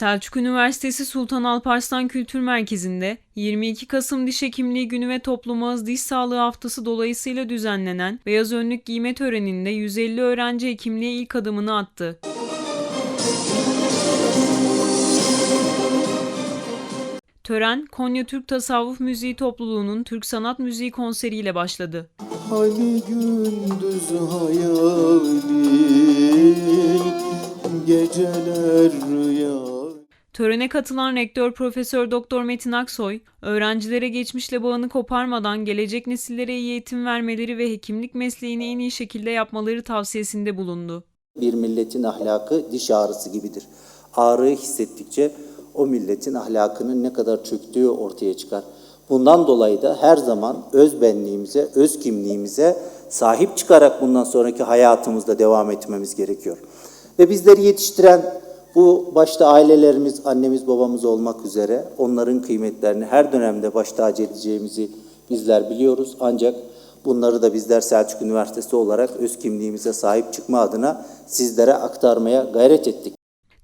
Selçuk Üniversitesi Sultan Alparslan Kültür Merkezi'nde 22 Kasım Diş Hekimliği Günü ve Toplum Ağız Diş Sağlığı Haftası dolayısıyla düzenlenen beyaz önlük giyme töreninde 150 öğrenci hekimliğe ilk adımını attı. Tören, Konya Türk Tasavvuf Müziği Topluluğu'nun Türk Sanat Müziği konseriyle başladı. Hani gündüz hayalin Geceler rüya Törene katılan rektör Profesör Doktor Metin Aksoy, öğrencilere geçmişle bağını koparmadan gelecek nesillere iyi eğitim vermeleri ve hekimlik mesleğini en iyi şekilde yapmaları tavsiyesinde bulundu. Bir milletin ahlakı diş ağrısı gibidir. Ağrıyı hissettikçe o milletin ahlakının ne kadar çöktüğü ortaya çıkar. Bundan dolayı da her zaman öz benliğimize, öz kimliğimize sahip çıkarak bundan sonraki hayatımızda devam etmemiz gerekiyor. Ve bizleri yetiştiren bu başta ailelerimiz, annemiz, babamız olmak üzere onların kıymetlerini her dönemde baş tacı edeceğimizi bizler biliyoruz. Ancak bunları da bizler Selçuk Üniversitesi olarak öz kimliğimize sahip çıkma adına sizlere aktarmaya gayret ettik.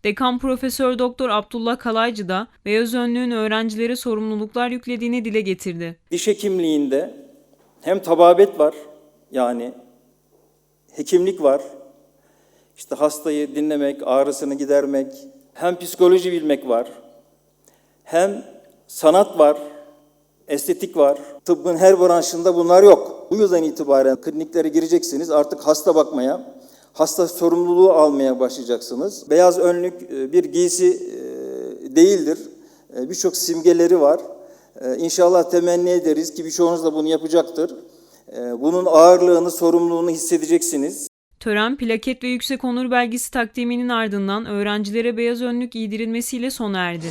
Dekan Profesör Doktor Abdullah Kalaycı da beyaz önlüğün öğrencilere sorumluluklar yüklediğini dile getirdi. Diş hekimliğinde hem tababet var yani hekimlik var. İşte hastayı dinlemek, ağrısını gidermek, hem psikoloji bilmek var. Hem sanat var, estetik var. Tıbbın her branşında bunlar yok. Bu yıldan itibaren kliniklere gireceksiniz. Artık hasta bakmaya, hasta sorumluluğu almaya başlayacaksınız. Beyaz önlük e, bir giysi e, değildir. E, Birçok simgeleri var. İnşallah temenni ederiz ki birçoğunuz da bunu yapacaktır. Bunun ağırlığını, sorumluluğunu hissedeceksiniz. Tören plaket ve yüksek onur belgesi takdiminin ardından öğrencilere beyaz önlük giydirilmesiyle sona erdi.